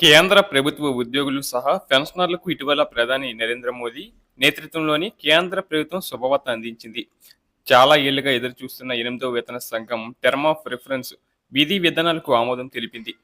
కేంద్ర ప్రభుత్వ ఉద్యోగులు సహా పెన్షనర్లకు ఇటీవల ప్రధాని నరేంద్ర మోదీ నేతృత్వంలోని కేంద్ర ప్రభుత్వం శుభవార్త అందించింది. చాలా ఏళ్ళుగా ఎదురు చూస్తున్న ఎనిమిదో వేతన సంఘం టర్మ్ ఆఫ్ రిఫరెన్స్ విధి విధానాలకు ఆమోదం తెలిపింది.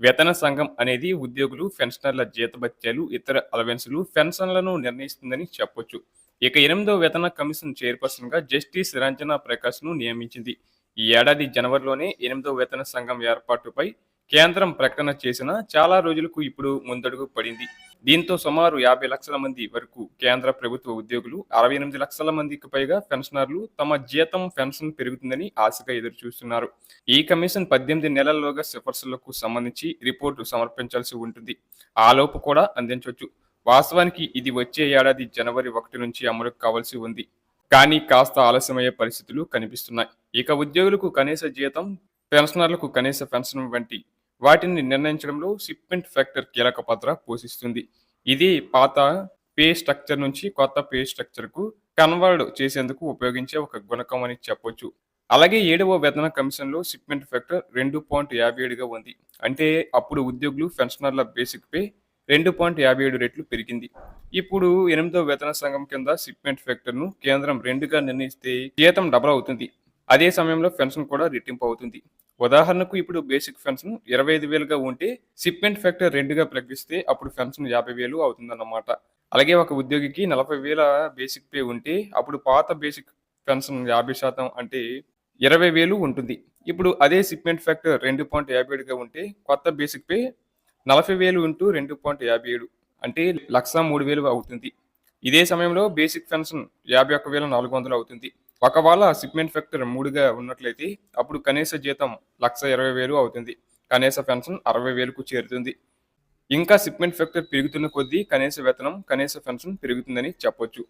వేతన సంఘం అనేది ఉద్యోగులు పెన్షనర్ల జీతభత్యాలు ఇతర అలవెన్సులు పెన్షన్లను నిర్ణయిస్తుందని చెప్పొచ్చు. ఇక ఎనిమిదో వేతన కమిషన్ చైర్పర్సన్గా జస్టిస్ రంజనా ప్రకాష్ను నియమించింది. ఈ ఏడాది జనవరిలోనే ఎనిమిదో వేతన సంఘం ఏర్పాటుపై కేంద్రం ప్రకటన చేసిన చాలా రోజులకు ఇప్పుడు ముందడుగు పడింది. దీంతో సుమారు యాభై లక్షల మంది వరకు కేంద్ర ప్రభుత్వ ఉద్యోగులు అరవై ఎనిమిది లక్షల మందికి పైగా పెన్షనర్లు తమ జీతం పెన్షన్ పెరుగుతుందని ఆశగా ఎదురు చూస్తున్నారు ఈ కమిషన్ పద్దెనిమిది నెలల్లోగా సిఫార్సులకు సంబంధించి రిపోర్టు సమర్పించాల్సి ఉంటుంది. ఆలోపు కూడా అందించవచ్చు వాస్తవానికి ఇది వచ్చే ఏడాది జనవరి ఒకటి నుంచి అమలు కావాల్సి ఉంది. కానీ కాస్త ఆలస్యమయ్యే పరిస్థితులు కనిపిస్తున్నాయి. ఇక ఉద్యోగులకు కనీస జీతం పెన్షనర్లకు కనీస పెన్షన్ వంటి వాటిని నిర్ణయించడంలో షిప్మెంట్ ఫ్యాక్టర్ కీలక పాత్ర పోషిస్తుంది. ఇది పాత పే స్ట్రక్చర్ నుంచి కొత్త పే స్ట్రక్చర్కు కన్వర్ట్ చేసేందుకు ఉపయోగించే ఒక గుణకం అని చెప్పొచ్చు. అలాగే ఏడవ వేతన కమిషన్లో షిప్మెంట్ ఫ్యాక్టర్ రెండు పాయింట్ యాభై ఏడుగా ఉంది. అంటే అప్పుడు ఉద్యోగులు పెన్షనర్ల బేసిక్ పే రెండు పాయింట్ యాభై ఏడు రెట్లు పెరిగింది. ఇప్పుడు ఎనిమిదో వేతన సంఘం కింద షిప్మెంట్ ఫ్యాక్టర్ను కేంద్రం రెండుగా నిర్ణయిస్తే జీతం డబల్ అవుతుంది. అదే సమయంలో పెన్షన్ కూడా రెట్టింపు అవుతుంది. ఉదాహరణకు ఇప్పుడు బేసిక్ పెన్షన్ ఇరవై ఐదు వేలుగా ఉంటే షిప్మెంట్ ఫ్యాక్టర్ రెండుగా ప్రకటిస్తే అప్పుడు పెన్షన్ యాభై వేలు అవుతుందన్నమాట. అలాగే ఒక ఉద్యోగికి నలభై వేల బేసిక్ పే ఉంటే అప్పుడు పాత బేసిక్ పెన్షన్ యాభై శాతం అంటే ఇరవై వేలు ఉంటుంది. ఇప్పుడు అదే షిప్మెంట్ ఫ్యాక్టర్ రెండు పాయింట్ యాభై ఏడుగా ఉంటే కొత్త బేసిక్ పే నలభై వేలు ఇంటూ రెండు పాయింట్ యాభై ఏడు అంటే లక్ష మూడు వేలు అవుతుంది. ఇదే సమయంలో బేసిక్ పెన్షన్ యాభై ఒక్క వేల నాలుగు వందలు అవుతుంది. ఒకవేళ షిప్మెంట్ ఫ్యాక్టర్ మూడుగా ఉన్నట్లయితే అప్పుడు కనీస జీతం లక్ష ఇరవై వేలు అవుతుంది. కనీస పెన్షన్ అరవై వేలకు చేరుతుంది. ఇంకా షిప్మెంట్ ఫ్యాక్టర్ పెరుగుతున్న కొద్దీ కనీస వేతనం కనీస పెన్షన్ పెరుగుతుందని చెప్పొచ్చు.